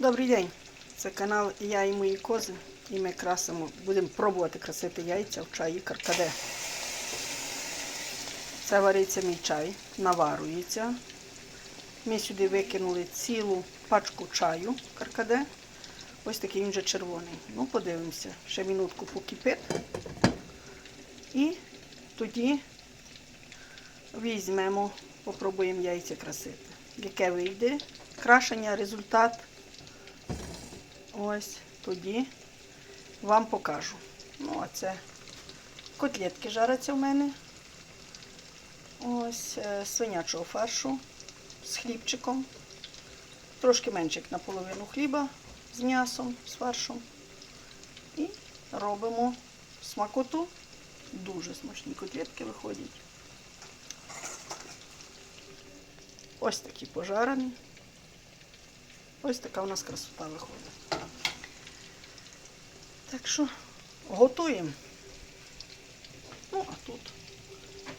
Добрий день! Це канал Я і мої кози. І ми красимо, будемо пробувати красити яйця в чаї каркаде. Це вариться мій чай, наварюється. Ми сюди викинули цілу пачку чаю каркаде. Ось такий він вже червоний. Ну, подивимося. Ще минутку покипить. І тоді візьмемо, попробуємо яйця красити. Яке вийде крашення, результат. Ось тоді вам покажу. Ну, а це котлетки жаряться в мене. Ось е, свинячого фаршу з хлібчиком. Трошки менше, як наполовину хліба з м'ясом, з фаршом. І робимо смакоту. Дуже смачні котлетки виходять. Ось такі пожарені. Ось така у нас красота виходить. Так що готуємо. Ну, а тут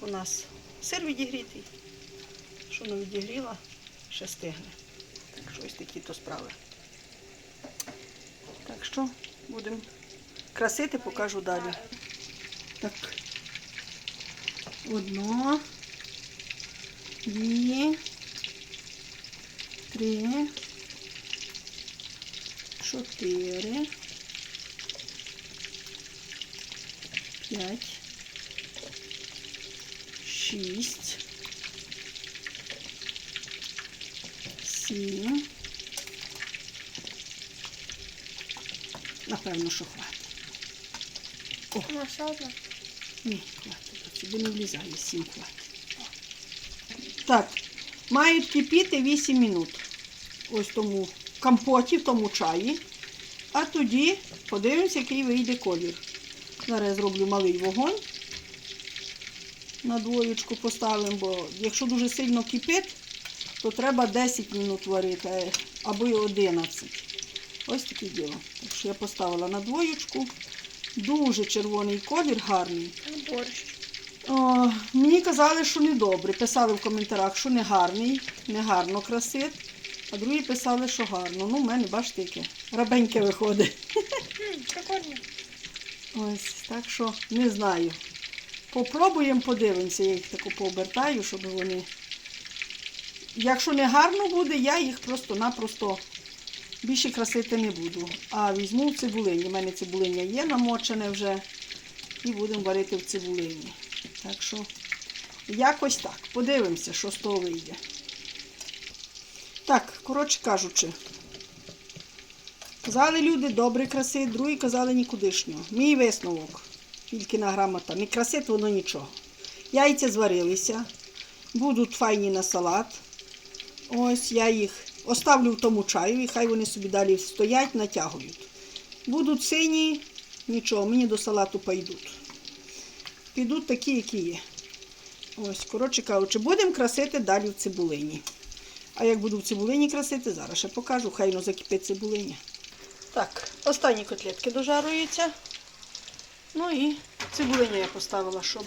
у нас сир відігрітий. Що не відігріла, ще стигне. Так що ось такі то справи. Так що будемо красити, покажу далі. Так. Одно, дві, три, чотири, п'ять, шість, сім. Напевно, що хватить. Ще одна. Ні, хватить. Сюди не влізає, сім хватить. Так, мають кипіти 8 минут. Ось тому компоті, в тому чаї. А тоді подивимося, який вийде колір. Зараз я зроблю малий вогонь. На двоєчку поставимо, бо якщо дуже сильно кипить, то треба 10 минут варити, або й 11. Ось таке діло. Так що я поставила на двоєчку. Дуже червоний колір, гарний. Борщ. О, мені казали, що не добре. Писали в коментарях, що не гарний, не гарно красить. А другі писали, що гарно. Ну, в мене, бачите, яке рабеньке виходить. Прикольно. Ось, так що не знаю. Попробуємо, подивимося, я їх таку пообертаю, щоб вони. Якщо не гарно буде, я їх просто-напросто більше красити не буду. А візьму в цибулині. У мене цибулиня є намочене вже. І будемо варити в цибулині. Так що якось так. Подивимося, що з того вийде. Так, коротше кажучи. Казали люди, добре красить, другі казали нікудишнього. Мій висновок, тільки на грамота. Не красить воно нічого. Яйця зварилися, будуть файні на салат. Ось я їх оставлю в тому чаю, і хай вони собі далі стоять, натягують. Будуть сині, нічого, мені до салату пойдуть. Підуть такі, які є. Ось, коротше кажучи, будемо красити далі в цибулині. А як буду в цибулині красити, зараз ще покажу, хай воно закипить цибулиня. Так, останні котлетки дожаруються. Ну і цибулиню я поставила, щоб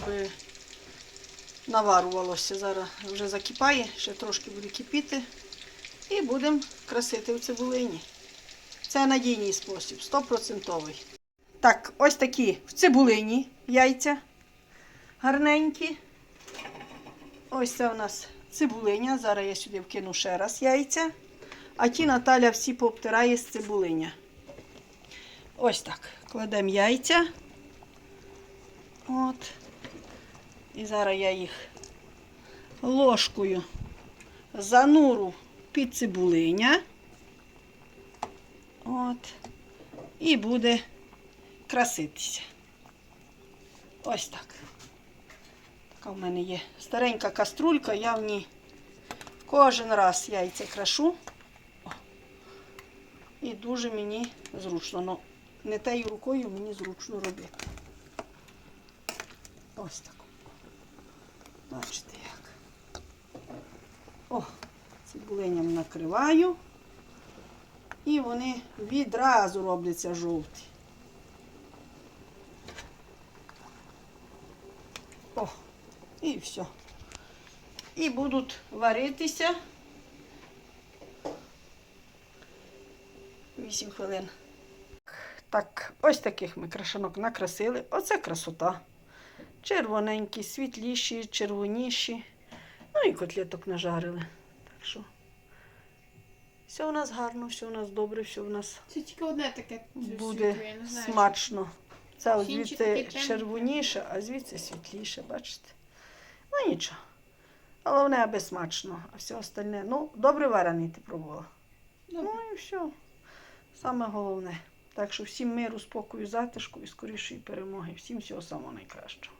наварувалося. Зараз вже закипає, ще трошки буде кипіти. І будемо красити в цибулині. Це надійний спосіб, 100%. Так, ось такі в цибулині яйця гарненькі. Ось це у нас цибулиня. Зараз я сюди вкину ще раз яйця. А ті Наталя всі пообтирає з цибулиня. Ось так. Кладемо яйця. От. І зараз я їх ложкою зануру під цибулиня. От. І буде краситися. Ось так. Така в мене є старенька каструлька, я в ній кожен раз яйця крашу. І дуже мені зручно. Ну, не тією рукою мені зручно робити. Ось так. Бачите як. О, цибуленням накриваю. І вони відразу робляться жовті. І все. І будуть варитися 8 хвилин. Так, ось таких ми крашанок накрасили. Оце красота. Червоненькі, світліші, червоніші. Ну і котлеток нажарили. Так що все у нас гарно, все у нас добре, все у нас Це тільки одне таке буде смачно. Це звідси червоніше, а звідси світліше, бачите? Ну нічого. Головне, аби смачно, а все остальне. Ну, добре варений ти пробувала. Добре. Ну і все. Саме головне. Так що всім миру, спокою, затишку і скорішої перемоги. Всім всього самого найкращого.